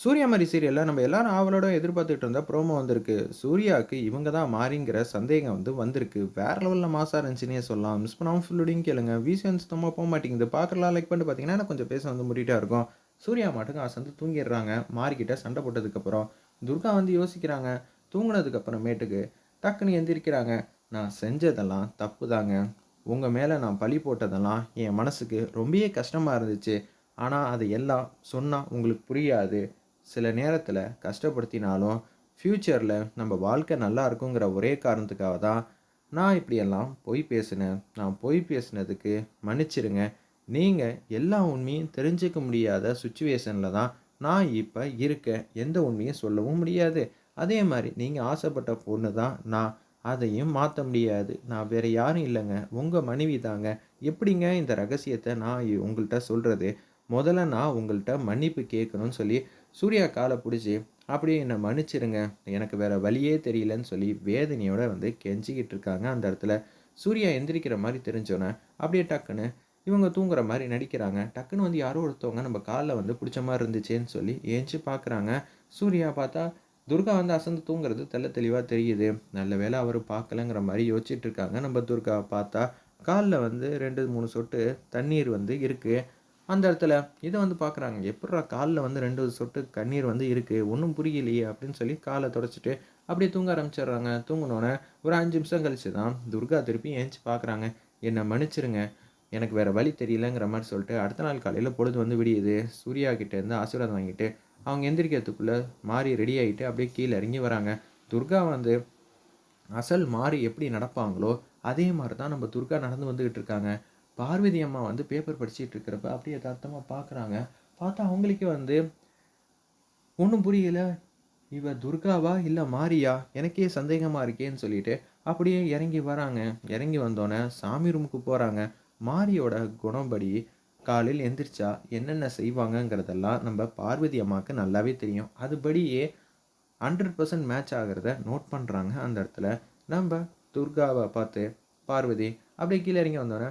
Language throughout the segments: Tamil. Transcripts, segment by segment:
சூர்யா மாதிரி சீரியலில் நம்ம எல்லாரும் ஆவலோட எதிர்பார்த்துட்டு இருந்த ப்ரோமோ வந்திருக்கு. சூர்யாவுக்கு இவங்க தான் மாறிங்கிற சந்தேகம் வந்து வந்திருக்கு. வேற லெவலில் மாசாக இருந்துச்சுன்னே சொல்லலாம். மிஸ் பண்ணாமல் ஃபுல்லுடையும் கேளுங்க. வீசன் சுத்தமாக போக மாட்டேங்குது. பார்க்கலாம் லைக் பண்ணிட்டு பார்த்தீங்கன்னா எனக்கு கொஞ்சம் பேச வந்து முடிட்டா இருக்கும். சூர்யா மட்டும் அசந்து தூங்கிடுறாங்க. மாறிக்கிட்ட சண்டை போட்டதுக்கப்புறம் துர்கா வந்து யோசிக்கிறாங்க. தூங்கினதுக்கப்புறமேட்டுக்கு டக்குன்னு எந்திரிக்கிறாங்க. நான் செஞ்சதெல்லாம் தப்பு தாங்க உங்கள் மேலே நான் பழி போட்டதெல்லாம் என் மனசுக்கு ரொம்பவே கஷ்டமாக இருந்துச்சு. ஆனால் அது எல்லாம் சொன்னால் உங்களுக்கு புரியாது. சில நேரத்தில் கஷ்டப்படுத்தினாலும் ஃப்யூச்சரில் நம்ம வாழ்க்கை நல்லா இருக்குங்கிற ஒரே காரணத்துக்காக தான் நான் இப்படியெல்லாம் பொய் பேசினேன். நான் பொய் பேசினதுக்கு மன்னிச்சிடுங்க நீங்கள் எல்லா உண்மையும் தெரிஞ்சுக்க முடியாத சுச்சுவேஷனில் தான் நான் இப்போ இருக்கேன். எந்த உண்மையும் சொல்லவும் முடியாது. அதே மாதிரி நீங்கள் ஆசைப்பட்ட பொண்ணு தான் நான். அதையும் மாற்ற முடியாது. நான் வேறு யாரும் இல்லைங்க. உங்கள் மனைவி தாங்க. எப்படிங்க இந்த ரகசியத்தை நான் உங்கள்கிட்ட சொல்கிறது முதல்ல நான் உங்கள்கிட்ட மன்னிப்பு கேட்கணும்னு சொல்லி சூர்யா காலை பிடிச்சி அப்படியே என்னை மன்னிச்சிருங்க. எனக்கு வேற வழியே தெரியலன்னு சொல்லி வேதனையோட வந்து கெஞ்சிக்கிட்டு இருக்காங்க அந்த இடத்துல. சூர்யா எந்திரிக்கிற மாதிரி தெரிஞ்சோன்னே அப்படியே டக்குன்னு இவங்க தூங்குற மாதிரி நடிக்கிறாங்க. டக்குன்னு வந்து யாரோ ஒருத்தவங்க நம்ம காலில் வந்து பிடிச்ச மாதிரி இருந்துச்சேன்னு சொல்லி ஏஞ்சி பார்க்குறாங்க சூர்யா பார்த்தா துர்கா வந்து அசந்து தூங்குறது தெல்ல தெளிவாக தெரியுது. நல்ல வேலை அவர் பார்க்கலங்கிற மாதிரி யோசிச்சுட்டு இருக்காங்க. நம்ம துர்கா பார்த்தா காலில் வந்து ரெண்டு மூணு சொட்டு தண்ணீர் வந்து இருக்குது அந்த இடத்துல இதை வந்து பார்க்குறாங்க எப்படா காலில் வந்து ரெண்டு சொட்டு கண்ணீர் வந்து இருக்குது ஒன்றும் புரியலையே அப்படின்னு சொல்லி காலை தொடச்சிட்டு அப்படியே தூங்க ஆரம்பிச்சிடுறாங்க. தூங்கினோன்னே ஒரு அஞ்சு நிமிஷம் கழிச்சு தான் துர்கா திருப்பி ஏஞ்சி பார்க்குறாங்க. என்னை மன்னிச்சிருங்க எனக்கு வேறு வழி தெரியலங்கிற மாதிரி சொல்லிட்டு அடுத்த நாள் காலையில் பொழுது வந்து விடியுது. சூர்யா கிட்டேருந்து ஆசீர்வாதம் வாங்கிட்டு அவங்க எந்திரிக்கிறதுக்குள்ளே மாறி ரெடி ஆகிட்டு அப்படியே கீழே இறங்கி வராங்க. துர்கா வந்து அசல் மாறி எப்படி நடப்பாங்களோ அதே மாதிரி தான் நம்ம துர்கா நடந்து வந்துக்கிட்டு இருக்காங்க. பார்வதி அம்மா வந்து பேப்பர் படிச்சுட்டு இருக்கிறப்ப அப்படியே யதார்த்தமாக பார்க்குறாங்க பார்த்தா அவங்களுக்கே வந்து ஒன்றும் புரியல. இவ துர்காவா இல்லை மாரியா? எனக்கே சந்தேகமாக இருக்கேன்னு சொல்லிட்டு அப்படியே இறங்கி வராங்க. இறங்கி வந்தோடனே சாமி ரூமுக்கு போகிறாங்க மாரியோட குணம்படி காலையில் எந்திரிச்சா என்னென்ன செய்வாங்கங்கிறதெல்லாம் நம்ம பார்வதி அம்மாவுக்கு நல்லாவே தெரியும். அதுபடியே ஹண்ட்ரட் பர்சன்ட் மேட்ச் ஆகிறத நோட் பண்ணுறாங்க அந்த இடத்துல. நம்ம துர்காவை பார்த்து பார்வதி அப்படியே கீழே இறங்கி வந்தோடனே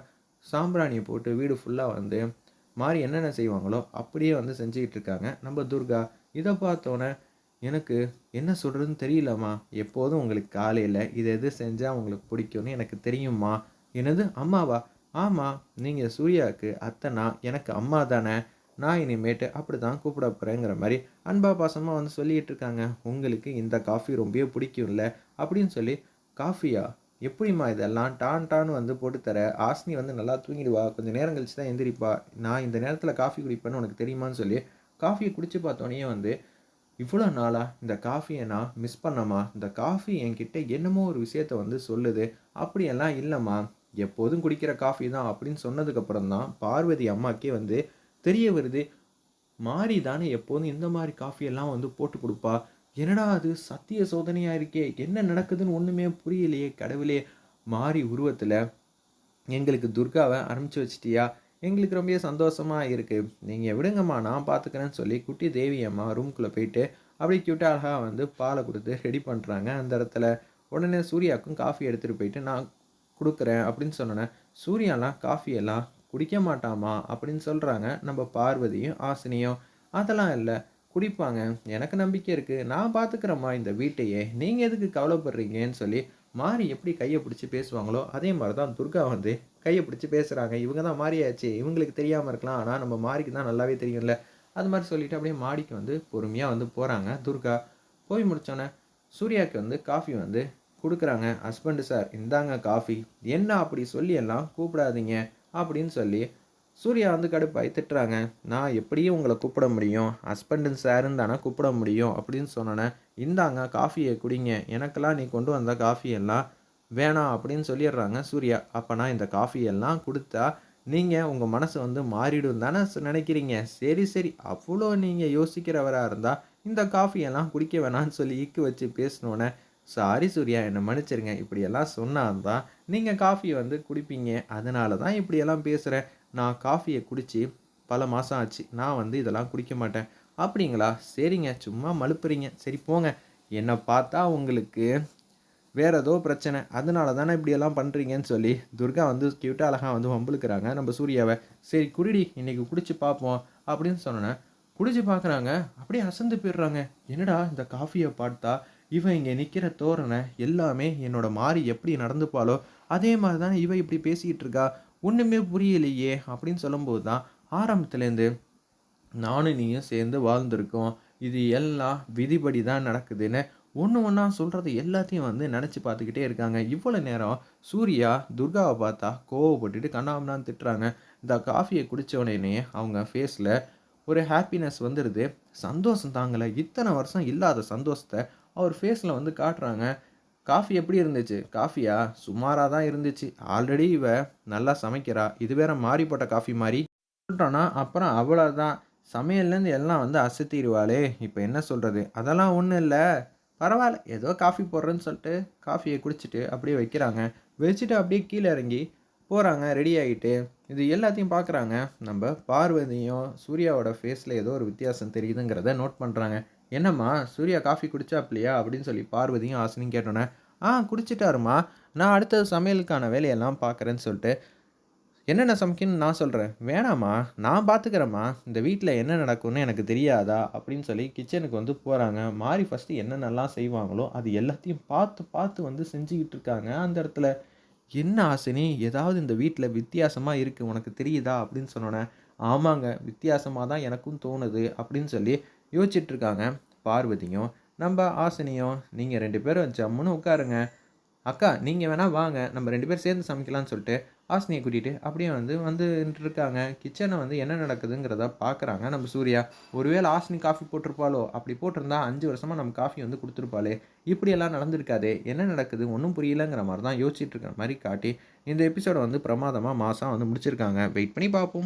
சாம்பிராணியை போட்டு வீடு ஃபுல்லாக வந்து மாறி என்னென்ன செய்வாங்களோ அப்படியே வந்து செஞ்சுக்கிட்டு இருக்காங்க. நம்ம துர்கா இதை பார்த்தோன்னே எனக்கு என்ன சொல்கிறதுன்னு தெரியலம்மா. எப்போதும் உங்களுக்கு காலையில் இதை எது செஞ்சால் உங்களுக்கு பிடிக்கும்னு எனக்கு தெரியுமா என்னது? அம்மாவா? ஆமாம் நீங்கள் சூர்யாவுக்கு அத்தனா எனக்கு அம்மா தானே. நான் இனிமேட்டு அப்படி தான் கூப்பிட போகிறேங்கிற மாதிரி அன்பா பாசமாக வந்து சொல்லிகிட்டு இருக்காங்க. உங்களுக்கு இந்த காஃபி ரொம்பவே பிடிக்கும்ல அப்படின்னு சொல்லி காஃபியா? எப்படிம்மா இதெல்லாம்? டான் டான்னு வந்து போட்டு தர. ஆஸ்னி வந்து நல்லா தூங்கிடுவா. கொஞ்சம் நேரம் கழிச்சு தான் எந்திரிப்பா. நான் இந்த நேரத்தில் காஃபி குடிப்பேன்னு உனக்கு தெரியுமான்னு சொல்லி காஃபியை குடிச்சு பார்த்தோன்னே வந்து இவ்வளோ நாளாக இந்த காஃபியை நான் மிஸ் பண்ணமா இந்த காஃபி என்கிட்ட என்னமோ ஒரு விஷயத்த வந்து சொல்லுது. அப்படியெல்லாம் இல்லைம்மா. எப்போதும் குடிக்கிற காஃபி தான். அப்படின்னு சொன்னதுக்கப்புறம் தான் பார்வதி அம்மாக்கே வந்து தெரிய வருது. மாறி தானே எப்போதும் இந்த மாதிரி காஃபியெல்லாம் வந்து போட்டு கொடுப்பா. என்னடா அது சத்திய சோதனையாக இருக்கே? என்ன நடக்குதுன்னு ஒன்றுமே புரியலையே கடவுளே. மாறி உருவத்தில் எங்களுக்கு துர்காவை அனுப்பிச்சி வச்சிட்டியா? எங்களுக்கு ரொம்ப சந்தோஷமாக இருக்குது நீங்கள் விடுங்கம்மா நான் பார்த்துக்கிறேன்னு சொல்லி குட்டி தேவியம்மா ரூம்குள்ளே போயிட்டு அப்படியே க்யூட்டாக அழகாக வந்து பாலை கொடுத்து ரெடி பண்ணுறாங்க அந்த இடத்துல. உடனே சூர்யாவுக்கும் காஃபி எடுத்துகிட்டு போயிட்டு நான் கொடுக்குறேன் அப்படின்னு சொன்னோன்னே சூர்யாலாம் காஃபி எல்லாம் குடிக்க மாட்டாமா? அப்படின்னு சொல்கிறாங்க நம்ம பார்வதியும் ஆசினியும். அதெல்லாம் இல்லை. குடிப்பாங்க. எனக்கு நம்பிக்கை இருக்குது நான் பார்த்துக்கிறேம்மா இந்த வீட்டையே நீங்கள் எதுக்கு கவலைப்படுறீங்கன்னு சொல்லி மாறி எப்படி கையை பிடிச்சி பேசுவாங்களோ அதே மாதிரி தான் துர்கா வந்து கையை பிடிச்சி பேசுகிறாங்க இவங்க தான் மாறியாச்சு. இவங்களுக்கு தெரியாமல் இருக்கலாம். ஆனால் நம்ம மாறிக்கு தான் நல்லாவே தெரியும்ல. அது மாதிரி சொல்லிட்டு அப்படியே மாடிக்கு வந்து பொறுமையாக வந்து போகிறாங்க துர்கா. போய் முடித்தோன்னே சூர்யாவுக்கு வந்து காஃபி வந்து கொடுக்குறாங்க. ஹஸ்பண்டு சார் இந்தாங்க காஃபி என்ன அப்படி சொல்லி எல்லாம் கூப்பிடாதீங்க அப்படின்னு சொல்லி சூர்யா வந்து கடுப்பாகி திட்டுறாங்க. நான் எப்படியும் உங்களை கூப்பிட முடியும்? ஹஸ்பண்டுன்னு சாருன்னு தானே கூப்பிட முடியும்? அப்படின்னு சொன்னோன்னே இந்தாங்க காஃபியை குடிங்க. எனக்கெல்லாம் நீ கொண்டு வந்த காஃபியெல்லாம் வேணாம் அப்படின்னு சொல்லிடுறாங்க சூர்யா. அப்போனா இந்த காஃபியெல்லாம் கொடுத்தா நீங்கள் உங்கள் மனசு வந்து மாறிடும் தானே நினைக்கிறீங்க? சரி சரி. அவ்வளோ நீங்கள் யோசிக்கிறவராக இருந்தால் இந்த காஃபியெல்லாம் குடிக்க வேணாம்னு சொல்லி இக்கு வச்சு பேசினோன்னே சாரி சூர்யா என்னை மன்னிச்சிருங்க. இப்படியெல்லாம் சொன்னால் தான் நீங்கள் காஃபி வந்து குடிப்பீங்க. அதனால தான் இப்படியெல்லாம் பேசுகிறேன் நான் காஃபியை குடித்து பல மாதம் ஆச்சு. நான் வந்து இதெல்லாம் குடிக்க மாட்டேன். அப்படிங்களா? சரிங்க. சும்மா மழுப்புறீங்க. சரி போங்க. என்னை பார்த்தா உங்களுக்கு வேற ஏதோ பிரச்சனை. அதனால தானே இப்படியெல்லாம் பண்ணுறீங்கன்னு சொல்லி துர்கா வந்து கியூட்டாக அழகாக வந்து வம்புழுக்கிறாங்க. நம்ம சூர்யாவை. சரி குடிடி. இன்னைக்கு குடிச்சு பார்ப்போம் அப்படின்னு சொன்னேன் குடிச்சு பார்க்குறாங்க. அப்படியே அசந்து போயிடுறாங்க. என்னடா இந்த காஃபியை பார்த்தா? இவன் இங்கே நிற்கிற தோரணை எல்லாமே என்னோட மாறி எப்படி நடந்துப்பாளோ அதே மாதிரி தானே இவன் இப்படி பேசிக்கிட்டு இருக்கா? ஒன்றுமே புரியலையே அப்படின்னு சொல்லும்போது தான் ஆரம்பத்துலேருந்து நானும் நீயும் சேர்ந்து வாழ்ந்திருக்கோம். இது எல்லாம் விதிப்படி தான் நடக்குதுன்னு ஒன்று ஒன்றா சொல்கிறது எல்லாத்தையும் வந்து நினச்சி பார்த்துக்கிட்டே இருக்காங்க. இவ்வளோ நேரம் சூர்யா துர்காவை பார்த்தா கோவப்பட்டுட்டு கண்ணாமண்ணான்னு திட்டுறாங்க. இந்த காஃபியை குடித்த உடனே அவங்க ஃபேஸில் ஒரு ஹாப்பினஸ் வந்துடுது சந்தோஷம் தாங்கலை. இத்தனை வருஷம் இல்லாத சந்தோஷத்தை அவர் ஃபேஸில் வந்து காட்டுறாங்க. காஃபி எப்படி இருந்துச்சு? காஃபியா? சுமாராக தான் இருந்துச்சு. ஆல்ரெடி இவ நல்லா சமைக்கிறா. இது வேற மாறிப்பட்ட காஃபி மாதிரி சொல்லிட்டோன்னா அப்புறம் அவ்வளோதான் சமையல்லேருந்து எல்லாம் வந்து அசத்திடுவாளே. இப்போ என்ன சொல்கிறது அதெல்லாம் ஒன்றும் இல்லை. பரவாயில்ல. ஏதோ காஃபி போடுறேன்னு சொல்லிட்டு காஃபியை குடிச்சிட்டு அப்படியே வைக்கிறாங்க. வச்சுட்டு அப்படியே கீழே இறங்கி போகிறாங்க ரெடி ஆகிட்டு. இது எல்லாத்தையும் பார்க்குறாங்க நம்ம பார்வதியும் சூர்யாவோட ஃபேஸில் ஏதோ ஒரு வித்தியாசம் தெரியுதுங்கிறத நோட் பண்ணுறாங்க என்னம்மா சூர்யா காஃபி குடிச்சாப்லையா? அப்படின்னு சொல்லி பார்வதியும் ஆசனையும் கேட்டோன்னே ஆ குடிச்சிட்டாருமா நான் அடுத்தது சமையலுக்கான வேலையெல்லாம் பார்க்குறேன்னு சொல்லிட்டு என்னென்ன சமைக்கணும்னு நான் சொல்கிறேன் வேணாம்மா. நான் பார்த்துக்கிறேம்மா இந்த வீட்டில் என்ன நடக்கும்னு எனக்கு தெரியாதா? அப்படின்னு சொல்லி கிச்சனுக்கு வந்து போகிறாங்க மாறி ஃபஸ்ட்டு என்னென்னலாம் செய்வாங்களோ அது எல்லாத்தையும் பார்த்து பார்த்து வந்து செஞ்சுக்கிட்டு இருக்காங்க. அந்த இடத்துல என்ன ஆசினி? ஏதாவது இந்த வீட்டில் வித்தியாசமாக இருக்குது உனக்கு தெரியுதா? அப்படின்னு சொன்னோன்னே ஆமாங்க. வித்தியாசமாக தான் எனக்கும் தோணுது. அப்படின்னு சொல்லி யோசிச்சிட்ருக்காங்க. பார்வதியும் நம்ம ஆசினியும் நீங்கள் ரெண்டு பேரும் ஜம்முன்னு உட்காருங்க. அக்கா நீங்கள் வேணால் வாங்க. நம்ம ரெண்டு பேரும் சேர்ந்து சமைக்கலாம்னு சொல்லிட்டு ஆசினியை கூட்டிகிட்டு அப்படியே வந்து வந்துட்டு இருக்காங்க கிச்சனை வந்து என்ன நடக்குதுங்கிறத பார்க்குறாங்க நம்ம சூர்யா. ஒருவேளை ஆசினி காஃபி போட்டிருப்பாளோ? அப்படி போட்டிருந்தா அஞ்சு வருஷமாக நம்ம காஃபி வந்து கொடுத்துருப்பாளே. இப்படியெல்லாம் நடந்திருக்காதே. என்ன நடக்குது? ஒன்றும் புரியலங்கிற மாதிரி தான் யோசிச்சுட்டு இருக்கிற மாதிரி காட்டி இந்த எபிசோடை வந்து பிரமாதமாக மாதம் வந்து முடிச்சிருக்காங்க. வெயிட் பண்ணி பார்ப்போம்